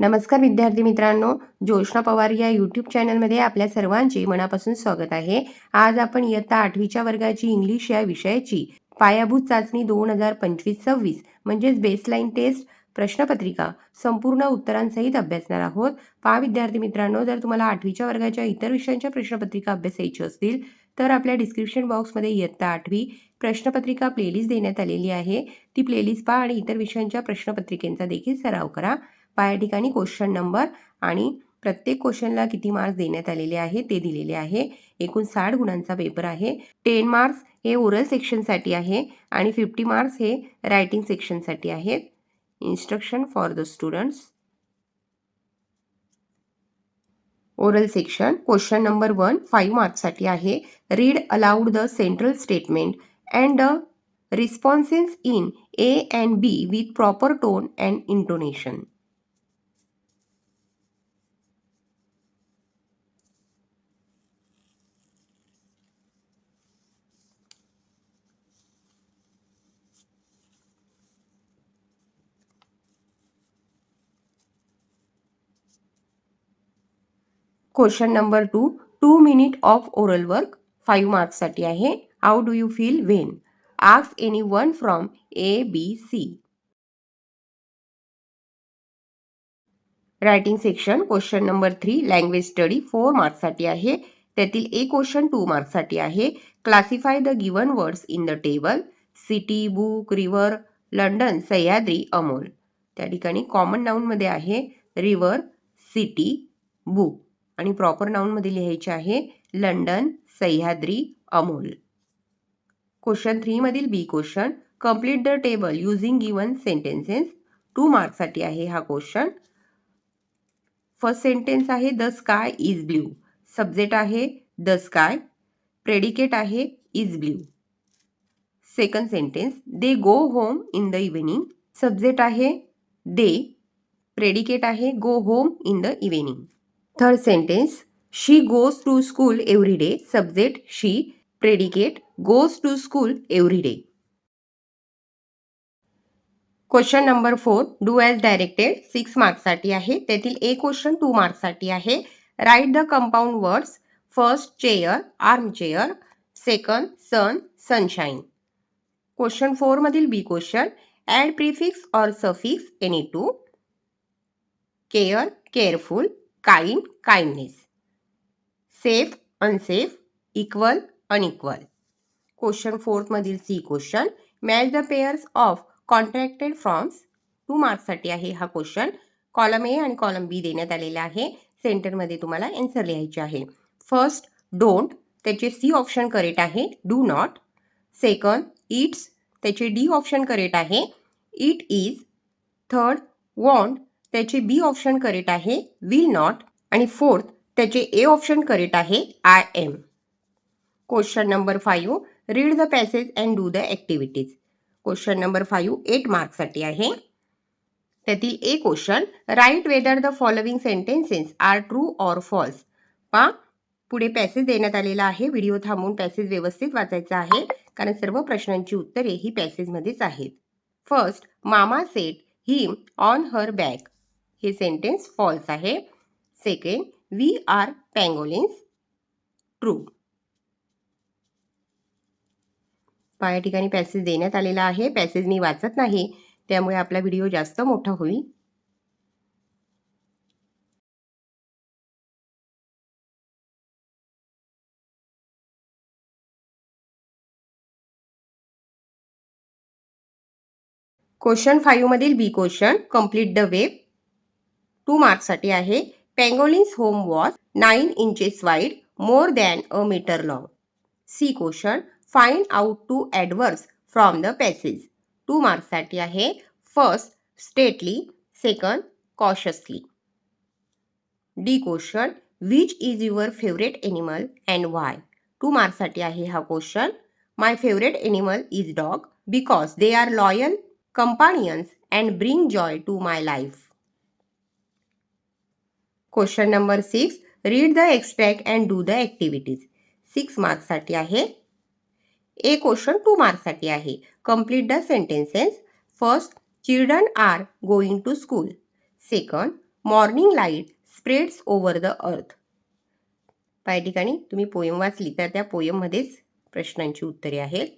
नमस्कार विद्यार्थी मित्रांनो ज्योष्णा पवार या यूट्यूब चॅनलमध्ये आपल्या सर्वांचे मनापासून स्वागत आहे. आज आपण इयत्ता आठवीच्या वर्गाची इंग्लिश या विषयाची पायाभूत चाचणी दोन हजार पंचवीस सव्वीस म्हणजेच बेसलाईन टेस्ट प्रश्नपत्रिका संपूर्ण उत्तरांसहित अभ्यासणार आहोत. पहा विद्यार्थी मित्रांनो जर तुम्हाला आठवीच्या वर्गाच्या इतर विषयांच्या प्रश्नपत्रिका अभ्यासायची असतील तर आपल्या डिस्क्रिप्शन बॉक्समध्ये इयत्ता आठवी प्रश्नपत्रिका प्लेलिस्ट देण्यात आलेली आहे. ती प्लेलिस्ट पहा आणि इतर विषयांच्या प्रश्नपत्रिकेंचा देखील सराव करा. पहा या ठिकाणी क्वेश्चन नंबर आणि प्रत्येक क्वेश्चनला किती मार्क्स देण्यात आलेले आहे ते दिलेले आहे. एकूण साठ गुणांचा पेपर आहे. टेन मार्क्स हे ओरल सेक्शनसाठी आहे आणि फिफ्टी मार्क्स हे रायटिंग सेक्शनसाठी आहेत instruction for the students oral section question number one five मार्क्ससाठी आहे. Read aloud the central statement and the responses in A and B with proper tone and intonation question number two two minute of oral work five मार्क्ससाठी आहे. How do you feel when asks any one from A B C writing section question number three language study four मार्क्ससाठी आहे. त्यातील एक question two मार्क्ससाठी आहे. Classify the given words in the table city book river London Sahyadri Amol त्या ठिकाणी common नाऊनमध्ये आहे. River city book आणि प्रॉपर नाऊनमध्ये लिहायचे आहे London Sahyadri Amol. Question थ्रीमधील B question complete the table using given sentences two मार्क्ससाठी आहे हा क्वेश्चन फर्स्ट सेंटेन्स आहे the sky is blue subject आहे द स्काय प्रेडिकेट आहे is blue second sentence they go home in the evening subject आहे they predicate आहे go home in the evening third sentence she goes to school every day subject she predicate goes to school every day question number four do as directed six मार्क्ससाठी आहे. त्यातील एक question two मार्क्ससाठी आहे. Write the compound words first chair arm chair second sun sunshine question फोरमधील B question add prefix or suffix any two care careful kind kindness safe unsafe equal unequal question फोर्थमधील C question match the pairs of contracted forms two मार्क्ससाठी आहे हा question column A आणि column बी देण्यात आलेला आहे. सेंटरमध्ये तुम्हाला answer लिहायचे आहे. फर्स्ट डोंट त्याचे सी ऑप्शन करेक्ट आहे. डू नॉट सेकंड इट्स त्याचे डी ऑप्शन करेक्ट आहे. इट इज थर्ड वॉन्ट त्याचे बी ऑप्शन करेक्ट आहे विल नॉट आणि फोर्थ त्याचे ए ऑप्शन करेक्ट आहे I am question number five read the passage and do the activities question number five eight मार्क्ससाठी आहे. त्यातील A question write whether the following sentences are true or false पा पुढे passage देण्यात आलेला आहे. Video थांबवून passage व्यवस्थित वाचायचा आहे. कारण सर्व प्रश्नांची उत्तरे ही पॅसेजमध्येच आहेत. First mama set him on her bag हे सेंटेन्स फॉल्स आहे. Second we are pangolins true पा या ठिकाणी पॅसेज देण्यात आलेला आहे. पॅसेज मी वाचत नाही. त्यामुळे आपला व्हिडिओ जास्त मोठा होईल. Question फाईव्हमधील B question complete the web two मार्क्ससाठी आहे. Pangolins home was nine inches wide more than a metre long C question find out two adverbs from the passage two मार्क्ससाठी आहे. First stately second cautiously D question which is your favourite animal and why two मार्क्ससाठी आहे हा question my favourite animal is dog because they are loyal companions and bring joy to my life. Question number six read the extract and do the activities six मार्क्ससाठी आहे. A question two मार्क्ससाठी आहे. Complete the sentences first children are going to school second morning light spreads over the earth काही ठिकाणी तुम्ही poem वाचली तर त्या पोयममध्येच प्रश्नांची उत्तरे आहेत.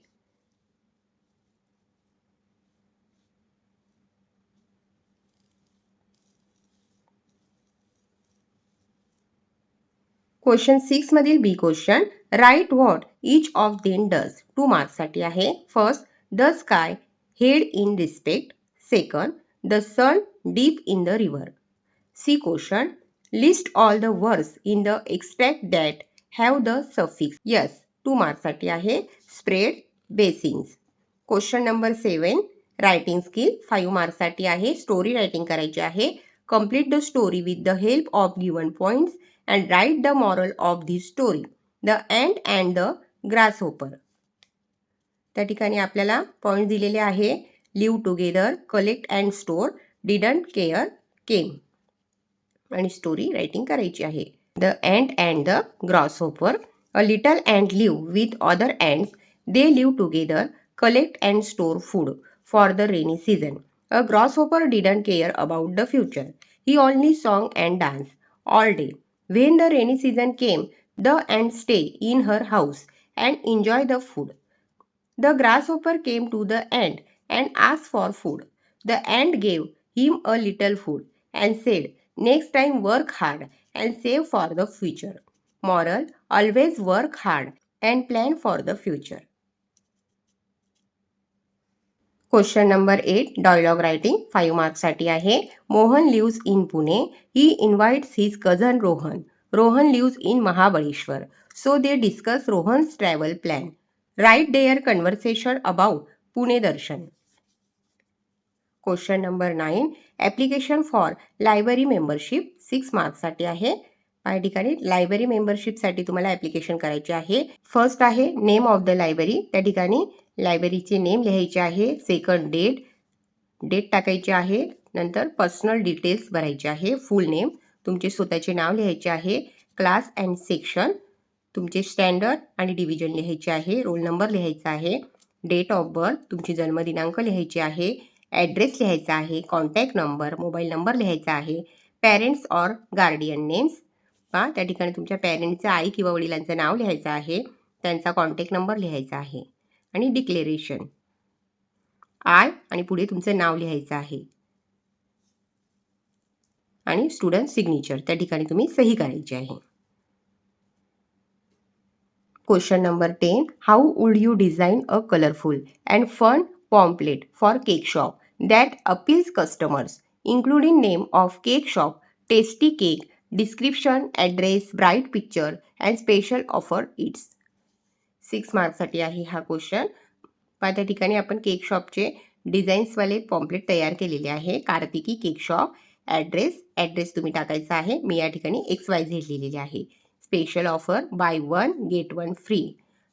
क्वेश्चन सिक्स मधील B question write what each of them does two मार्क्ससाठी आहे. First the sky head in respect second the sun deep in the river C question list all the words in the expect that have the suffix yes two मार्क्ससाठी आहे. Spread basins question number seven writing skill five मार्क्ससाठी आहे. Story writing करायची आहे. Complete the story with the help of given points and write the moral of this story the ant and the grasshopper. त्या ठिकाणी आपल्याला point दिलेले आहे live together collect and store didn't care came आणि story writing करायची आहे. The ant and the grasshopper a little ant live with other ants they live together collect and store food for the rainy season A grasshopper didn't care about the future. He only sang and danced all day. When the rainy season came, the ant stayed in her house and enjoyed the food. The grasshopper came to the ant and asked for food. The ant gave him a little food and said, Next time work hard and save for the future. Moral Always work hard and plan for the future. Question number eight dialogue writing five मार्क्ससाठी आहे. Mohan lives in Pune. He invites his cousin Rohan. Rohan lives in Mahabaleshwar. So they discuss Rohan's travel plan write their conversation about Pune Darshan. Question number nine application for library membership six मार्क्ससाठी आहे. या ठिकाणी library मेंबरशिपसाठी तुम्हाला application करायचे आहे. First आहे name of the library त्या ठिकाणी लायब्ररीचे नेम लिहायचे आहे. सेकंड डेट डेट टाकायचे आहे. नंतर पर्सनल डिटेल्स भरायचे आहे. फुल नेम तुमचे स्वतःचे नाव लिहायचे आहे. क्लास अँड सेक्शन तुमचे स्टँडर्ड आणि डिव्हिजन लिहायचे आहे. रोल नंबर लिहायचा आहे. डेट ऑफ बर्थ तुमची जन्मदिनांक लिहायचे आहे. ॲड्रेस लिहायचा आहे. कॉन्टॅक्ट नंबर मोबाईल नंबर लिहायचा आहे. पॅरेंट्स ऑर गार्डियन नेम्स पहा त्या ठिकाणी तुमच्या पॅरेंटचं आई किंवा वडिलांचं नाव लिहायचं आहे. त्यांचा कॉन्टॅक्ट नंबर लिहायचा आहे. आणि डिक्लेरेशन आय आणि पुढे तुमचं नाव लिहायचं आहे. आणि स्टुडंट सिग्नेचर त्या ठिकाणी तुम्ही सही करायची आहे. Question number ten how would you design a colourful and fun pamphlet for cake shop that appeals customers including name of cake shop tasty cake description address bright picture and special offer it's six मार्क्ससाठी आहे हा question पण त्या ठिकाणी आपण cake शॉपचे डिझाईन्सवाले pamphlet तयार केलेले आहे. Kartiki cake shop address address तुम्ही टाकायचा आहे. मी या ठिकाणी एक्स वाय झेड लिहिलेले आहे. Special offer buy one get one free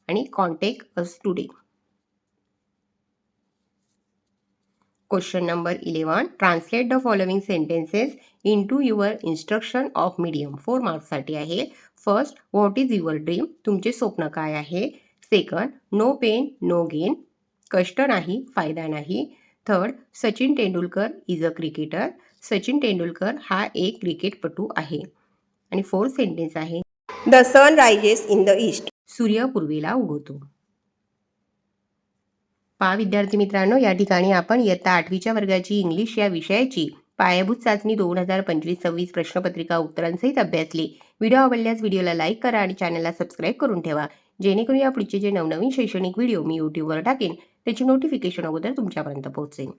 आणि contact us today question number eleven translate the following sentences into your instruction of medium four मार्क्ससाठी आहे. First what is your dream तुमचे स्वप्न काय आहे? Second no pain no gain कष्ट नाही फायदा नाही. Third Sachin Tendulkar is a cricketer Sachin Tendulkar हा एक क्रिकेटपटू आहे. आणि फोर्थ सेंटेन्स आहे. The sun rises in the east सूर्य पूर्वेला उगवतो. पहा विद्यार्थी मित्रांनो या ठिकाणी आपण इयत्ता आठवीच्या वर्गाची इंग्लिश या विषयाची पायाभूत चाचणी दोन हजार पंचवीस सव्वीस प्रश्नपत्रिका उत्तरांसहित अभ्यासली. व्हिडिओ आवडल्यास व्हिडिओला लाईक करा आणि चॅनलला सबस्क्राईब करून ठेवा. जेणेकरून या पुढचे जे नवनवीन शैक्षणिक व्हिडिओ मी यूट्यूबवर टाकेन त्याची नोटिफिकेशन अगोदर तुमच्यापर्यंत पोहोचेन.